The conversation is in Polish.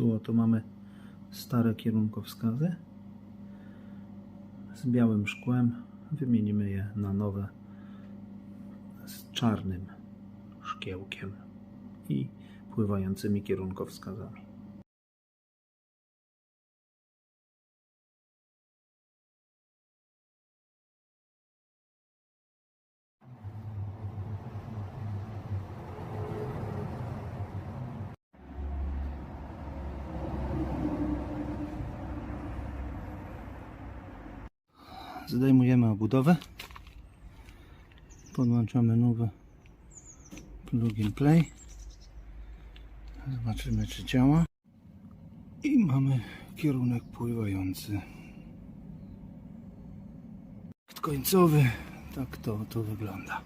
Tu oto mamy stare kierunkowskazy z białym szkłem. Wymienimy je na nowe z czarnym szkiełkiem i pływającymi kierunkowskazami. Zdejmujemy obudowę. Podłączamy nowy plug play. Zobaczymy czy działa. I mamy kierunek pływający. Końcowy. Tak to, to wygląda.